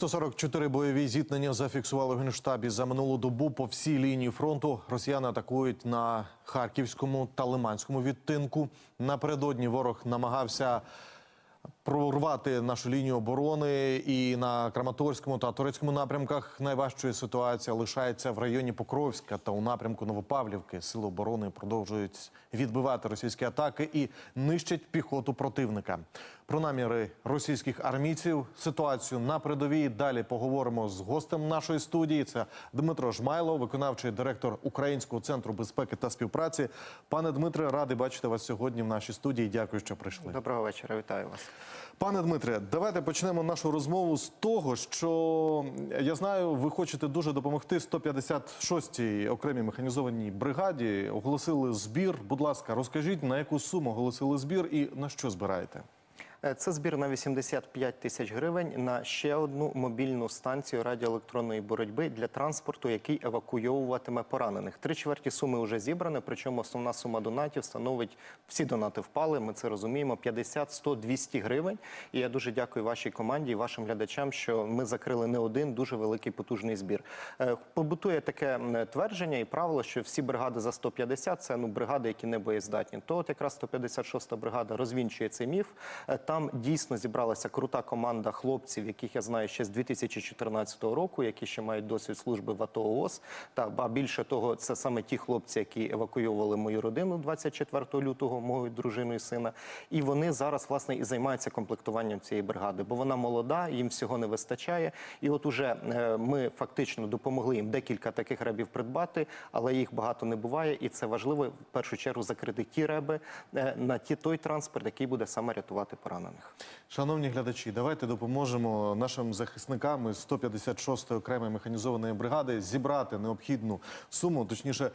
144 бойові зіткнення зафіксували в генштабі за минулу добу по всій лінії фронту. Росіяни атакують на харківському та лиманському відтинку. Напередодні ворог намагався прорвати нашу лінію оборони і на Краматорському та Турецькому напрямках. Найважчою ситуація лишається в районі Покровська та у напрямку Новопавлівки. Сили оборони продовжують відбивати російські атаки і нищать піхоту противника. Про наміри російських армійців, ситуацію на передовій. Далі поговоримо з гостем нашої студії. Це Дмитро Жмайло, виконавчий директор Українського центру безпеки та співпраці. Пане Дмитре, радий бачити вас сьогодні в нашій студії. Дякую, що прийшли. Доброго вечора, вітаю вас. Пане Дмитре, давайте почнемо нашу розмову з того, що я знаю, ви хочете дуже допомогти 156-й окремій механізованій бригаді. Оголосили збір. Будь ласка, розкажіть на яку суму оголосили збір і на що збираєте? Е, Це збір на 85 тисяч гривень на ще одну мобільну станцію радіоелектронної боротьби для транспорту, який евакуйовуватиме поранених. Три чверті суми вже зібрані, причому основна сума донатів становить всі донати впали. Ми це розуміємо: 50, 100, 200 гривень. І я дуже дякую вашій команді і вашим глядачам, що ми закрили не один дуже великий потужний збір. Е, Побутує таке твердження і правило, що всі бригади за 150 – це ну бригади, які не боєздатні. То от якраз 156-та бригада розвінчує цей міф. Там дійсно зібралася крута команда хлопців, яких я знаю ще з 2014 року, які ще мають досвід служби в АТО ООС. Та ба більше того, це саме ті хлопці, які евакуйовували мою родину 24 лютого, мою дружину і сина. І вони зараз власне і займаються комплектуванням цієї бригади, бо вона молода, їм всього не вистачає. І от уже е, ми фактично допомогли їм декілька таких ребів придбати, але їх багато не буває, і це важливо в першу чергу закрити ті реби е, на ті той транспорт, який буде саме рятувати поранених. Шановні глядачі, давайте допоможемо нашим захисникам із 156-ї окремої механізованої бригади зібрати необхідну суму, точніше.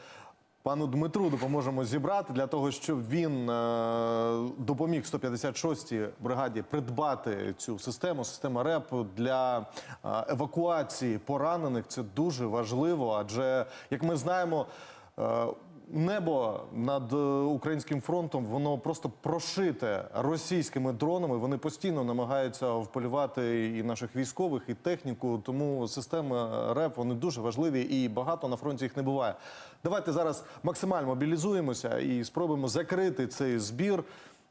Пану Дмитру допоможемо зібрати для того, щоб він е, допоміг 156-й бригаді придбати цю систему, систему РЕП для е, евакуації поранених. Це дуже важливо, адже як ми знаємо. Небо над е, українським фронтом воно просто прошите російськими дронами. Вони постійно намагаються вполювати і наших військових, і техніку. Тому системи РЕП вони дуже важливі і багато на фронті їх не буває. Давайте зараз максимально мобілізуємося і спробуємо закрити цей збір.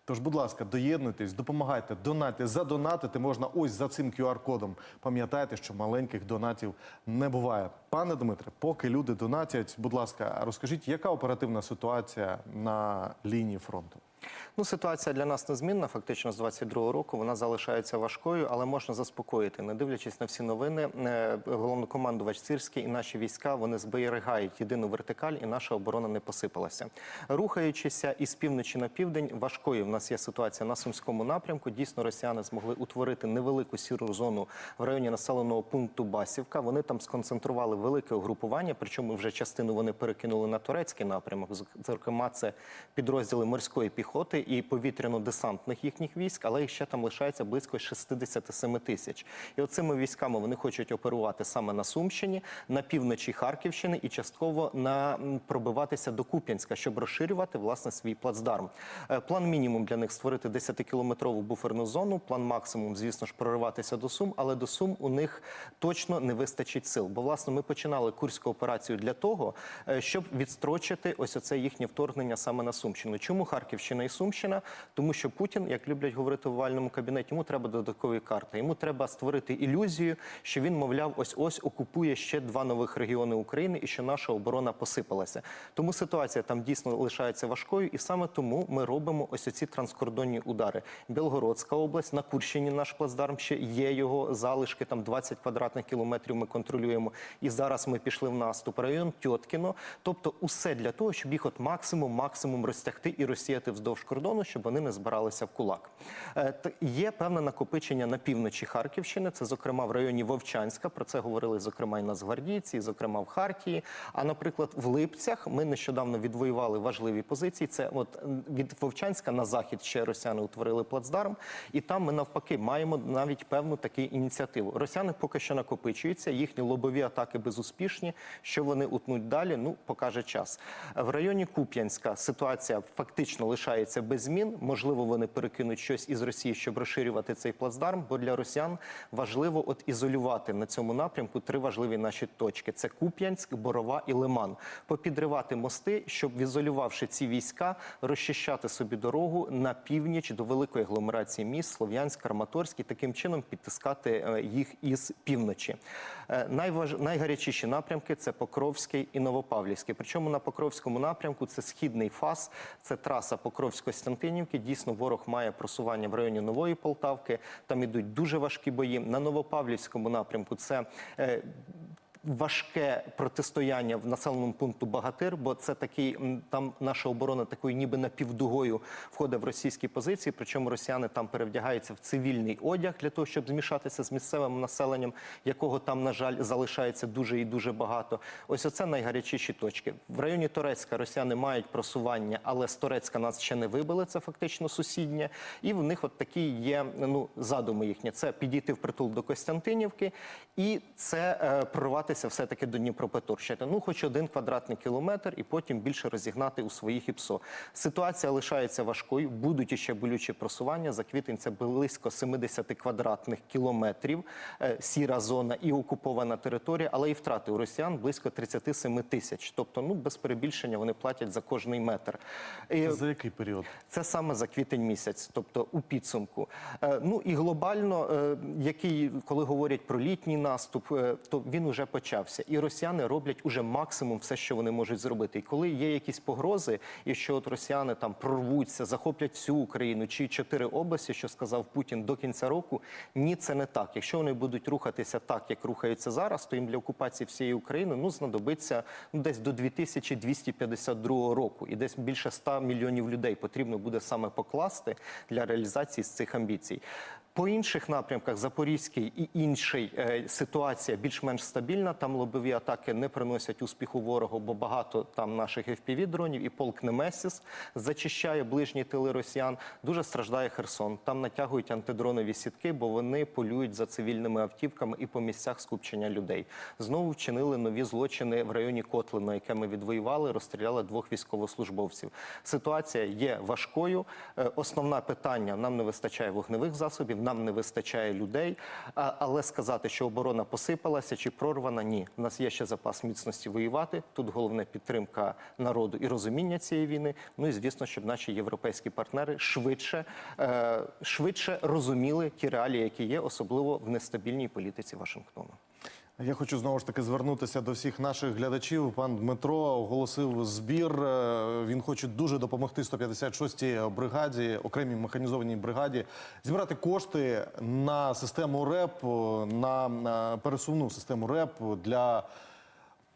Тож, будь ласка, доєднуйтесь, допомагайте, донати. Задонатити можна ось за цим QR-кодом. Пам'ятайте, що маленьких донатів не буває. Пане Дмитре, поки люди донатять, будь ласка, розкажіть, яка оперативна ситуація на лінії фронту? Ну, ситуація для нас незмінна. Фактично з 22-го року вона залишається важкою, але можна заспокоїти, не дивлячись на всі новини. е, Головнокомандувач Сирський і наші війська вони зберігають єдину вертикаль, і наша оборона не посипалася. Рухаючися із півночі на південь, важкою в нас є ситуація на сумському напрямку. Дійсно, росіяни змогли утворити невелику сіру зону в районі населеного пункту Басівка. Вони там сконцентрували велике угрупування, причому вже частину вони перекинули на турецький напрямок. Зокрема, це підрозділи морської піхоти і повітряно-десантних їхніх військ, але їх ще там лишається близько 67 тисяч. І оцими військами вони хочуть оперувати саме на Сумщині, на півночі Харківщини і частково на пробиватися до Куп'янська, щоб розширювати власне свій плацдарм. Е, План мінімум для них створити 10-кілометрову буферну зону. План максимум, звісно ж, прориватися до Сум, але до Сум у них точно не вистачить сил. Бо власне ми починали курську операцію для того, е, щоб відстрочити ось оце їхнє вторгнення саме на Сумщину. Чому Харківщина і Сумщина? Тому що Путін, як люблять говорити в овальному кабінеті, йому треба додаткові карти. Йому треба створити ілюзію, що він, мовляв, ось ось окупує ще два нових регіони України і що наша оборона посипалася. Тому ситуація там дійсно лишається важкою, і саме тому ми робимо ось оці транскордонні удари. Білгородська область на Курщині наш плацдарм ще є його залишки. Там 20 квадратних кілометрів ми контролюємо. І зараз ми пішли в наступ. Район Тьоткіно. Тобто, усе для того, щоб їх от максимум, максимум розтягти і розсіяти вздовж кордону, щоб вони не збиралися в кулак. Е, Є певне накопичення на півночі Харківщини. Це зокрема в районі Вовчанська. Про це говорили зокрема і нацгвардійці, зокрема в Хартії. А наприклад, в Липцях ми нещодавно відвоювали важливі позиції. Це от від Вовчанська на захід ще росіяни утворили плацдарм, і там ми навпаки маємо навіть певну таку ініціативу. Росіяни поки що накопичуються, їхні лобові атаки безуспішні. Що вони утнуть далі? Ну покаже час. В районі Куп'янська ситуація фактично лишається. Залишається без змін. Можливо, вони перекинуть щось із Росії, щоб розширювати цей плацдарм. Бо для росіян важливо от ізолювати на цьому напрямку три важливі наші точки: це Куп'янськ, Борова і Лиман. Попідривати мости, щоб ізолювавши ці війська, розчищати собі дорогу на північ до великої агломерації міст Слов'янськ, Краматорськ і таким чином підтискати е, їх із півночі. Е, Найваж... Найгарячіші напрямки це Покровський і Новопавлівський. Причому на Покровському напрямку це східний фас, це траса Покровсько-Стянтинівки. Дійсно, ворог має просування в районі Нової Полтавки. Там ідуть дуже важкі бої. На Новопавлівському напрямку це. Важке протистояння в населеному пункту Багатир, бо це такий там наша оборона такою, ніби напівдугою входить в російські позиції. Причому росіяни там перевдягаються в цивільний одяг для того, щоб змішатися з місцевим населенням, якого там, на жаль, залишається дуже і дуже багато. Ось оце найгарячіші точки. В районі Торецька росіяни мають просування, але з Торецька нас ще не вибили. Це фактично сусіднє. І в них от такі є ну задуми їхні. Це підійти в притул до Костянтинівки, і це е, прорватися все-таки до Дніпропетровщини. Ну, хоч один квадратний кілометр, і потім більше розігнати у своїх ІПСО. Ситуація лишається важкою. Будуть іще болючі просування. За квітень це близько 70 квадратних кілометрів. е, Сіра зона і окупована територія, але і втрати у росіян близько 37 тисяч. Тобто, ну без перебільшення вони платять за кожний метр. Це за який період? це саме за квітень місяць, тобто у підсумку. Е, ну і глобально, е, який, коли говорять про літній наступ, то він уже почався. І росіяни роблять уже максимум все, що вони можуть зробити. І коли є якісь погрози, і що от росіяни там прорвуться, захоплять всю Україну чи чотири області, що сказав Путін до кінця року, ні, це не так. Якщо вони будуть рухатися так, як рухаються зараз, то їм для окупації всієї України ну знадобиться ну десь до 2252 року, і десь більше 100 мільйонів людей потрібно буде саме покласти для реалізації з цих амбіцій. По інших напрямках Запорізький і інший е, ситуація більш-менш стабільна. Там лобові атаки не приносять успіху ворогу, бо багато там наших fpv дронів і полк Немесіс зачищає ближні тили росіян. Дуже страждає Херсон. Там натягують антидронові сітки, бо вони полюють за цивільними автівками і по місцях скупчення людей. Знову вчинили нові злочини в районі Котлина, яке ми відвоювали, розстріляли двох військовослужбовців. Ситуація є важкою. Е, Основне питання: нам не вистачає вогневих засобів, нам не вистачає людей. Але сказати, що оборона посипалася чи прорвана, ні. У нас є ще запас міцності воювати. Тут головне підтримка народу і розуміння цієї війни. Ну і звісно, щоб наші європейські партнери швидше, е, швидше розуміли ті реалії, які є, особливо в нестабільній політиці Вашингтону. Я хочу знову ж таки звернутися до всіх наших глядачів. Пан Дмитро оголосив збір. Е, Він хоче дуже допомогти 156-й бригаді, окремій механізованій бригаді, зібрати кошти на систему РЕП, на, на пересувну систему РЕП для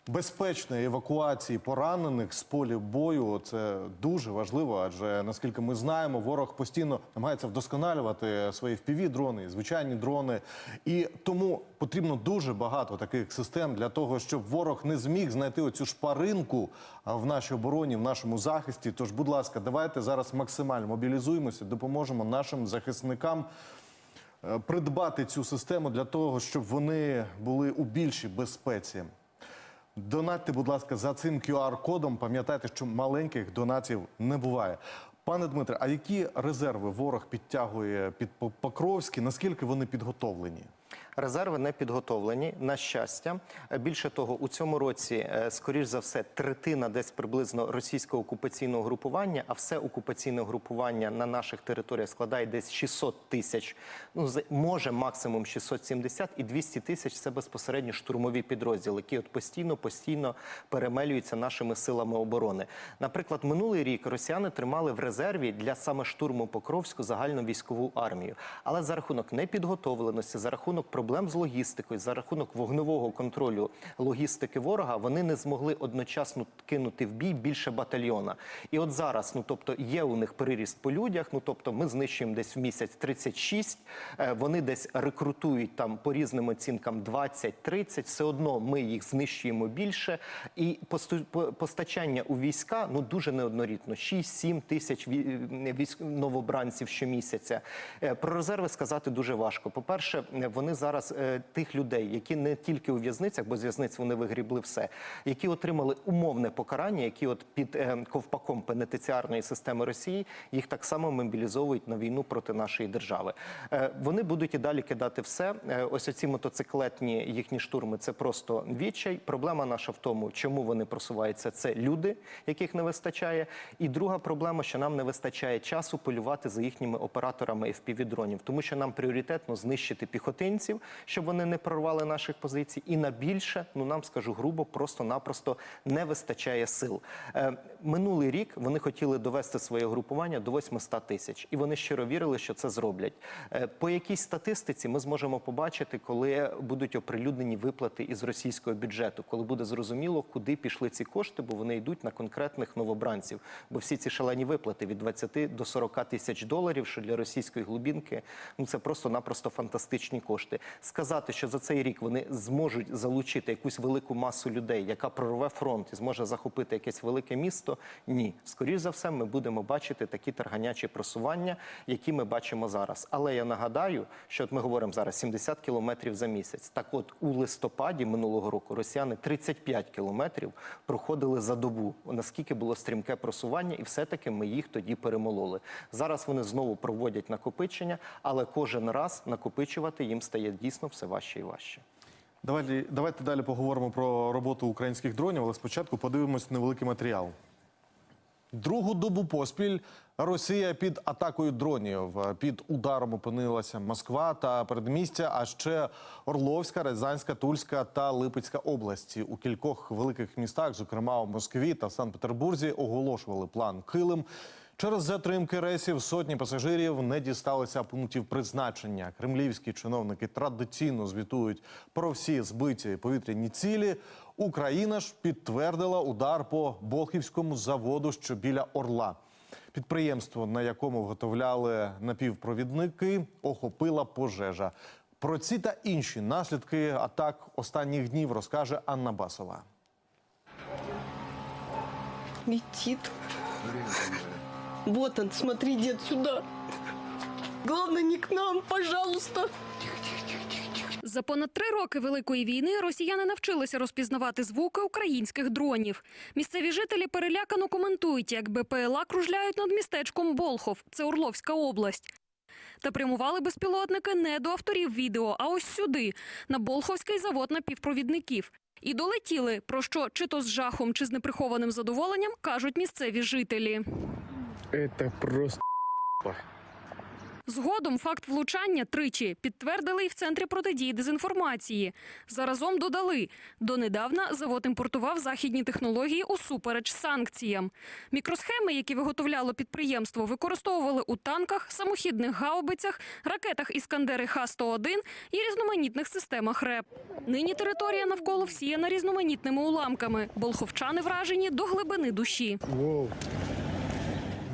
безпечної евакуації поранених з полі бою. Це дуже важливо, адже наскільки ми знаємо, ворог постійно намагається вдосконалювати свої впіві дрони, звичайні дрони. І тому потрібно дуже багато таких систем для того, щоб ворог не зміг знайти оцю шпаринку в нашій обороні, в нашому захисті. Тож, будь ласка, давайте зараз максимально мобілізуємося, допоможемо нашим захисникам. е, Придбати цю систему для того, щоб вони були у більшій безпеці. Донатьте, будь ласка, за цим QR-кодом. Пам'ятайте, що маленьких донатів не буває. Пане Дмитре, а які резерви ворог підтягує під Покровські? Наскільки вони підготовлені? Резерви не підготовлені, на щастя. Більше того, у цьому році, е, скоріш за все, третина десь приблизно російського окупаційного групування, а все окупаційне групування на наших територіях складає десь 600 тисяч. Ну, може максимум 670 і 200 тисяч це безпосередньо штурмові підрозділи, які от постійно, постійно перемелюються нашими силами оборони. Наприклад, минулий рік росіяни тримали в резерві для саме штурму Покровську загальну військову армію. Але за рахунок непідготовленості, за рахунок проблем з логістикою, за рахунок вогневого контролю логістики ворога, вони не змогли одночасно кинути в бій більше батальйона. І от зараз, ну тобто, є у них переріст по людях. Ну тобто, ми знищуємо десь в місяць 36, е, Вони десь рекрутують там по різним оцінкам 20-30, Все одно ми їх знищуємо більше. І постачання у війська ну дуже неоднорідно. 6-7 тисяч військ новобранців щомісяця. Е, Про резерви сказати дуже важко. По перше, вони вони зараз е, тих людей, які не тільки у в'язницях, бо з в'язниць вони вигрібли все, які отримали умовне покарання, які от під е, ковпаком пенітенціарної системи Росії, їх так само мобілізовують на війну проти нашої держави. Е, вони будуть і далі кидати все. Ось оці мотоциклетні їхні штурми це просто відчай. Проблема наша в тому, чому вони просуваються. Це люди, яких не вистачає. І друга проблема, що нам не вистачає часу полювати за їхніми операторами FPV-дронів, тому що нам пріоритетно знищити піхотинців, щоб вони не прорвали наших позицій. І на більше, ну нам скажу грубо, просто-напросто не вистачає сил. Е, минулий рік вони хотіли довести своє групування до 800 тисяч, і вони щиро вірили, що це зроблять. Е, по якійсь статистиці ми зможемо побачити, коли будуть оприлюднені виплати із російського бюджету, коли буде зрозуміло, куди пішли ці кошти, бо вони йдуть на конкретних новобранців. Бо всі ці шалені виплати від 20 до 40 тисяч доларів, що для російської глибінки ну це просто-напросто фантастичні кошти. Сказати, що за цей рік вони зможуть залучити якусь велику масу людей, яка прорве фронт і зможе захопити якесь велике місто. Ні, скоріш за все, ми будемо бачити такі тарганячі просування, які ми бачимо зараз. Але я нагадаю, що от ми говоримо зараз 70 кілометрів за місяць. Так, от у листопаді минулого року росіяни 35 кілометрів проходили за добу. Наскільки було стрімке просування, і все-таки ми їх тоді перемололи. Зараз вони знову проводять накопичення, але кожен раз накопичувати їм стає дійсно все важче і важче. Давайте, давайте далі поговоримо про роботу українських дронів, але спочатку подивимось невеликий матеріал. Другу добу поспіль Росія під атакою дронів. Під ударом опинилася Москва та передмістя, а ще Орловська, Рязанська, Тульська та Липецька області. У кількох великих містах, зокрема у Москві та Санкт-Петербурзі, оголошували план Килим. Через затримки рейсів сотні пасажирів не дісталися пунктів призначення. Кремлівські чиновники традиційно звітують про всі збиті повітряні цілі. Україна ж підтвердила удар по Болхівському заводу, що біля Орла. Підприємство, на якому виготовляли напівпровідники, охопила пожежа. Про ці та інші наслідки атак останніх днів розкаже Анна Басова. Летит. Вот он, смотри, дед, сюда. Главное, не к нам, пожалуйста. За понад три роки великої війни росіяни навчилися розпізнавати звуки українських дронів. Місцеві жителі перелякано коментують, як БПЛА кружляють над містечком Болхов, це Орловська область. Та прямували безпілотники не до авторів відео, а ось сюди, на Болховський завод напівпровідників. І долетіли, про що чи то з жахом, чи з неприхованим задоволенням кажуть місцеві жителі. Это просто Згодом факт влучання тричі підтвердили і в центрі протидії дезінформації. Заразом додали донедавна завод імпортував західні технології усупереч санкціям. Мікросхеми, які виготовляло підприємство, використовували у танках, самохідних гаубицях, ракетах Іскандери Х-101 і різноманітних системах РЕП. Нині територія навколо всіяна різноманітними уламками. Болховчани вражені до глибини душі. Воу.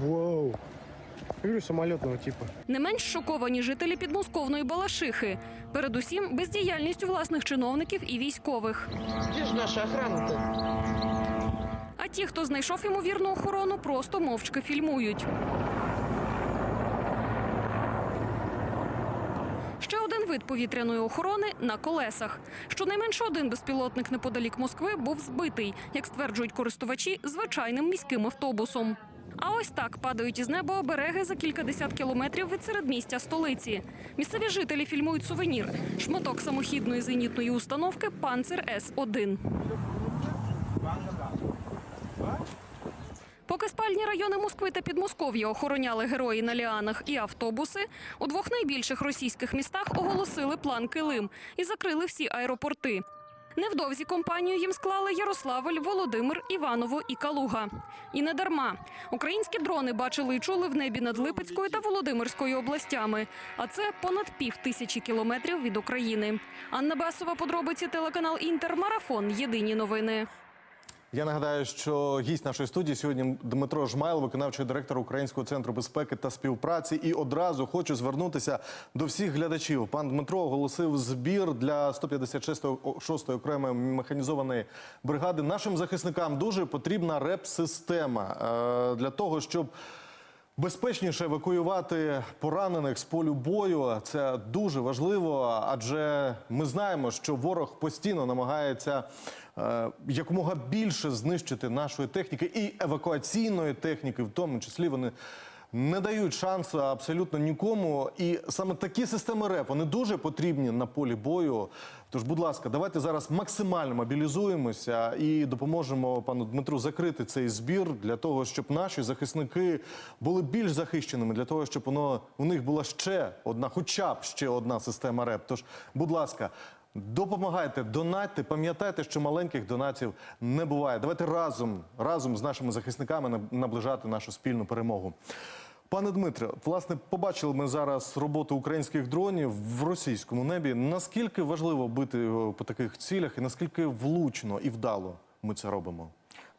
Воу. Я говорю, самолетного типа. Не менш шоковані жителі підмосковної Балашихи. Передусім, бездіяльністю власних чиновників і військових. Где же наша охрана-то? А ті, хто знайшов ймовірну охорону, просто мовчки фільмують. Ще один вид повітряної охорони на колесах. Щонайменше один безпілотник неподалік Москви був збитий, як стверджують користувачі, звичайним міським автобусом. А ось так падають із неба обереги за кількадесят кілометрів від середмістя столиці. Місцеві жителі фільмують сувенір – шматок самохідної зенітної установки «Панцер С-1». Поки спальні райони Москви та Підмосков'я охороняли герої на ліанах і автобуси, у двох найбільших російських містах оголосили план Килим і закрили всі аеропорти. Невдовзі компанію їм склали Ярославль, Володимир, Іваново і Калуга. І не дарма. Українські дрони бачили і чули в небі над Липецькою та Володимирською областями. А це понад пів тисячі кілометрів від України. Анна Басова, подробиці телеканал Інтермарафон. Єдині новини. Я нагадаю, що гість нашої студії сьогодні Дмитро Жмайло, виконавчий директор Українського центру безпеки та співпраці. І одразу хочу звернутися до всіх глядачів. Пан Дмитро оголосив збір для 156-ї окремої механізованої бригади. Нашим захисникам дуже потрібна реп-система е, для того, щоб Безпечніше евакуювати поранених з полю бою це дуже важливо, адже ми знаємо, що ворог постійно намагається якомога більше знищити нашої техніки і евакуаційної техніки, в тому числі вони. Не дають шансу абсолютно нікому, і саме такі системи РЕП вони дуже потрібні на полі бою. Тож, будь ласка, давайте зараз максимально мобілізуємося і допоможемо пану Дмитру закрити цей збір для того, щоб наші захисники були більш захищеними, для того, щоб воно у них була ще одна, хоча б ще одна система РЕП. Тож, будь ласка. Допомагайте, донатьте, пам'ятайте, що маленьких донатів не буває. Давайте разом, разом з нашими захисниками наб- наближати нашу спільну перемогу. Пане Дмитре, власне, побачили ми зараз роботу українських дронів в російському небі. Наскільки важливо бити по таких цілях, і наскільки влучно і вдало ми це робимо?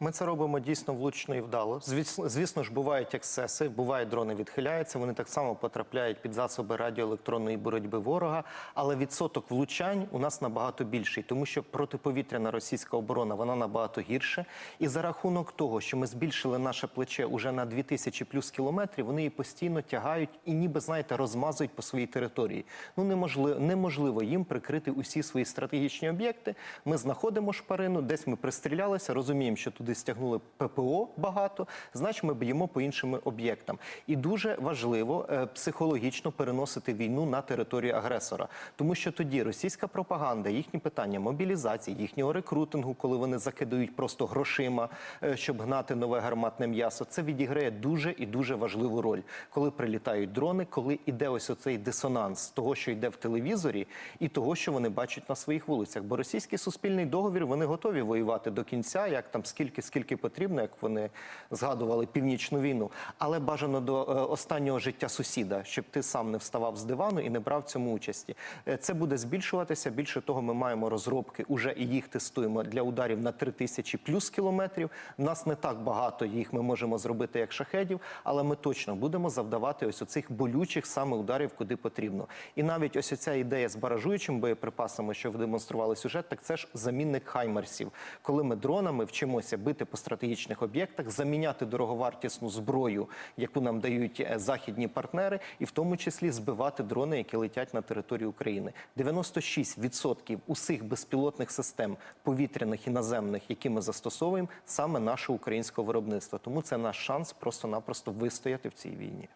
Ми це робимо дійсно влучно і вдало. Звісно, звісно ж, бувають ексцеси, бувають дрони відхиляються. Вони так само потрапляють під засоби радіоелектронної боротьби ворога. Але відсоток влучань у нас набагато більший, тому що протиповітряна російська оборона вона набагато гірше. І за рахунок того, що ми збільшили наше плече уже на 2000 плюс кілометрів, вони її постійно тягають і, ніби знаєте, розмазують по своїй території. Ну неможливо, неможливо їм прикрити усі свої стратегічні об'єкти. Ми знаходимо шпарину, десь ми пристрілялися, розуміємо, що туди стягнули ППО багато, значить ми б'ємо по іншим об'єктам. І дуже важливо е, психологічно переносити війну на територію агресора, тому що тоді російська пропаганда, їхні питання мобілізації, їхнього рекрутингу, коли вони закидають просто грошима, е, щоб гнати нове гарматне м'ясо, це відіграє дуже і дуже важливу роль, коли прилітають дрони, коли іде ось оцей дисонанс того, що йде в телевізорі, і того, що вони бачать на своїх вулицях. Бо російський суспільний договір вони готові воювати до кінця, як там скільки скільки потрібно, як вони згадували північну війну, але бажано до е, останнього життя сусіда, щоб ти сам не вставав з дивану і не брав цьому участі. Е, Це буде збільшуватися. Більше того, ми маємо розробки, уже і їх тестуємо для ударів на 3000 плюс кілометрів. Нас не так багато їх ми можемо зробити як шахедів, але ми точно будемо завдавати ось оцих болючих саме ударів, куди потрібно. І навіть ось ця ідея з баражуючими боєприпасами, що ви демонстрували сюжет, так це ж замінник хаймерсів, коли ми дронами вчимося бити по стратегічних об'єктах, заміняти дороговартісну зброю, яку нам дають е, західні партнери, і в тому числі збивати дрони, які летять на територію України. 96% усіх безпілотних систем повітряних і наземних, які ми застосовуємо, саме наше українське виробництво. Тому це наш шанс просто-напросто вистояти в цій війні.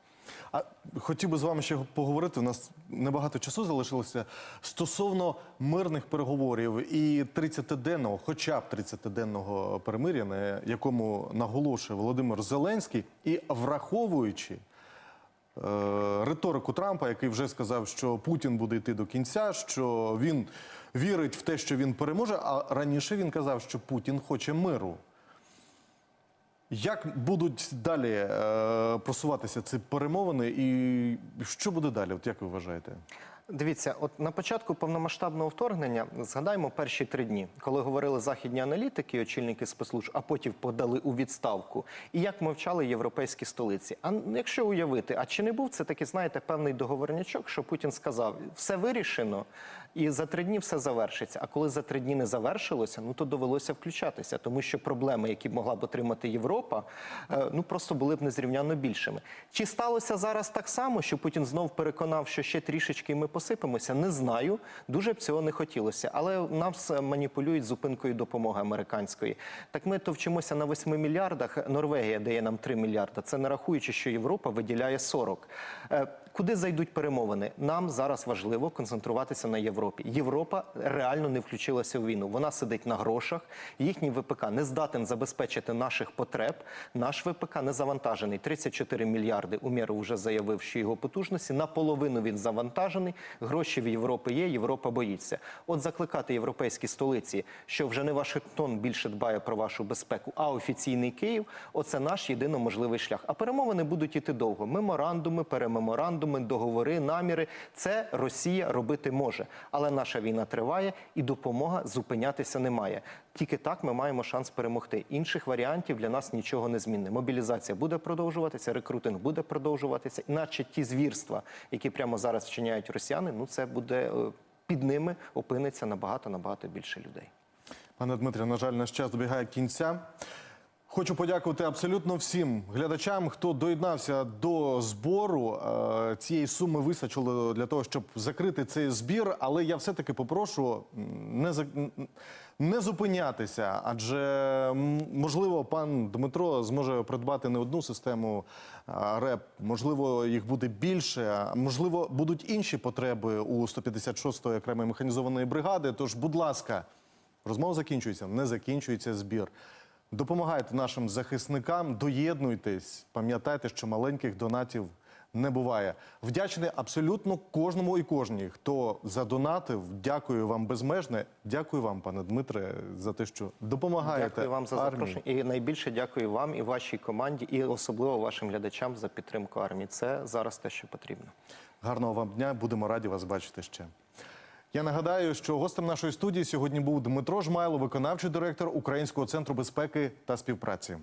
А хотів би з вами ще поговорити. У нас небагато часу залишилося стосовно мирних переговорів і 30-денного, хоча б 30-денного перемир'я, на якому наголошує Володимир Зеленський, і враховуючи. е, Риторику Трампа, який вже сказав, що Путін буде йти до кінця, що він вірить в те, що він переможе. А раніше він казав, що Путін хоче миру. Як будуть далі е, просуватися ці перемовини, і що буде далі? От як ви вважаєте? Дивіться, от на початку повномасштабного вторгнення згадаємо перші три дні, коли говорили західні аналітики, очільники спецслужб, а потім подали у відставку. І як мовчали європейські столиці. А якщо уявити, а чи не був це такий, знаєте, певний договорнячок, що Путін сказав, все вирішено, і за три дні все завершиться. А коли за три дні не завершилося, ну то довелося включатися, тому що проблеми, які б могла б отримати Європа, е, ну просто були б незрівняно більшими. Чи сталося зараз так само, що Путін знов переконав, що ще трішечки ми посипемося? Не знаю. Дуже б цього не хотілося. Але нас маніпулюють зупинкою допомоги американської. Так ми то вчимося на 8 мільярдах. Норвегія дає нам 3 мільярда. Це не рахуючи, що Європа виділяє 40. Е, Куди зайдуть перемовини? Нам зараз важливо концентруватися на Європі. Європа реально не включилася в війну. Вона сидить на грошах. Їхній ВПК не здатен забезпечити наших потреб. Наш ВПК не завантажений. 34 мільярди. Умєров вже заявив, що його потужності наполовину він завантажений. Гроші в Європі є. Європа боїться. От закликати європейські столиці, що вже не Вашингтон більше дбає про вашу безпеку, а офіційний Київ. Оце наш єдино можливий шлях. А перемовини будуть іти довго. Меморандуми, перемеморандуми, договори, наміри. Це Росія робити може. Але наша війна триває і допомога зупинятися немає. Тільки так ми маємо шанс перемогти. Інших варіантів для нас нічого не змінне. Мобілізація буде продовжуватися, рекрутинг буде продовжуватися, іначе ті звірства, які прямо зараз вчиняють росіяни, ну це буде е, під ними опиниться набагато набагато більше людей. Пане Дмитре, на жаль, наш час добігає кінця. Хочу подякувати абсолютно всім глядачам, хто доєднався до збору. Е, Цієї суми вистачило для того, щоб закрити цей збір. Але я все-таки попрошу не не зупинятися, адже можливо пан Дмитро зможе придбати не одну систему РЕП, можливо, їх буде більше. Можливо, будуть інші потреби у 156-ї окремої механізованої бригади. Тож, будь ласка, розмова закінчується, не закінчується збір. Допомагайте нашим захисникам, доєднуйтесь. Пам'ятайте, що маленьких донатів не буває. Вдячний абсолютно кожному і кожній, хто задонатив. Дякую вам безмежне. Дякую вам, пане Дмитре, за те, що допомагаєте. Дякую вам за армії. запрошення. І найбільше дякую вам і вашій команді, і особливо вашим глядачам за підтримку армії. Це зараз те, що потрібно. Гарного вам дня. Будемо раді вас бачити ще. Я нагадаю, що гостем нашої студії сьогодні був Дмитро Жмайло, виконавчий директор Українського центру безпеки та співпраці.